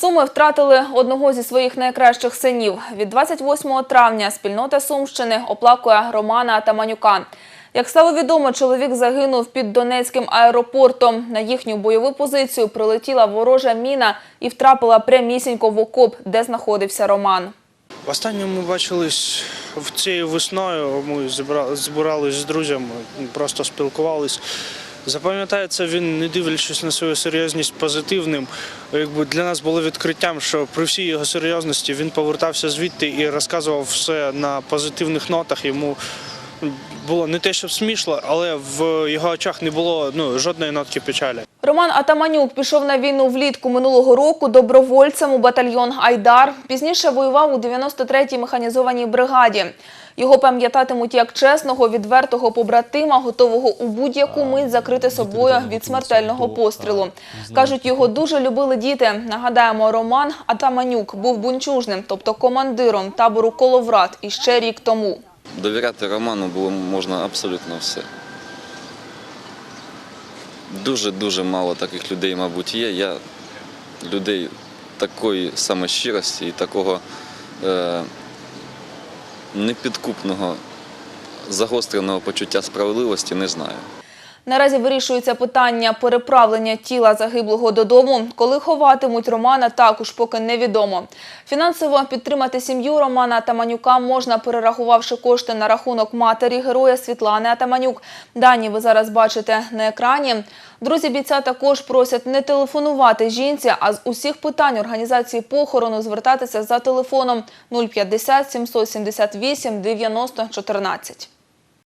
Суми втратили одного зі своїх найкращих синів. Від 28 травня спільнота Сумщини оплакує Романа Атаманюка. Як стало відомо, чоловік загинув під Донецьким аеропортом. На їхню бойову позицію прилетіла ворожа міна і втрапила прямісінько в окоп, де знаходився Роман. Останнє ми бачились цією весною. Ми збирались з друзями, просто спілкувались. Запам'ятається він, не дивлячись на свою серйозність позитивним. Якби для нас було відкриттям, що при всій його серйозності він повертався звідти і розказував все на позитивних нотах. Йому було не те, щоб смішно, але в його очах не було ну, жодної нотки печалі. Роман Атаманюк пішов на війну влітку минулого року добровольцем у батальйон Айдар. Пізніше воював у 93-й механізованій бригаді. Його пам'ятатимуть як чесного, відвертого побратима, готового у будь-яку мить закрити собою від смертельного пострілу. Кажуть, його дуже любили діти. Нагадаємо, Роман Атаманюк був бунчужним, тобто командиром табору Коловрат іще рік тому. Довіряти Роману було можна абсолютно все. Дуже-дуже мало таких людей, мабуть, є. Я людей такої саме щирості і такого е, непідкупного, загостреного почуття справедливості не знаю. Наразі вирішується питання переправлення тіла загиблого додому. Коли ховатимуть Романа, також поки невідомо. Фінансово підтримати сім'ю Романа Атаманюка можна, перерахувавши кошти на рахунок матері героя Світлани Атаманюк. Дані ви зараз бачите на екрані. Друзі бійця також просять не телефонувати жінці, а з усіх питань організації похорону звертатися за телефоном 050 778 90 14.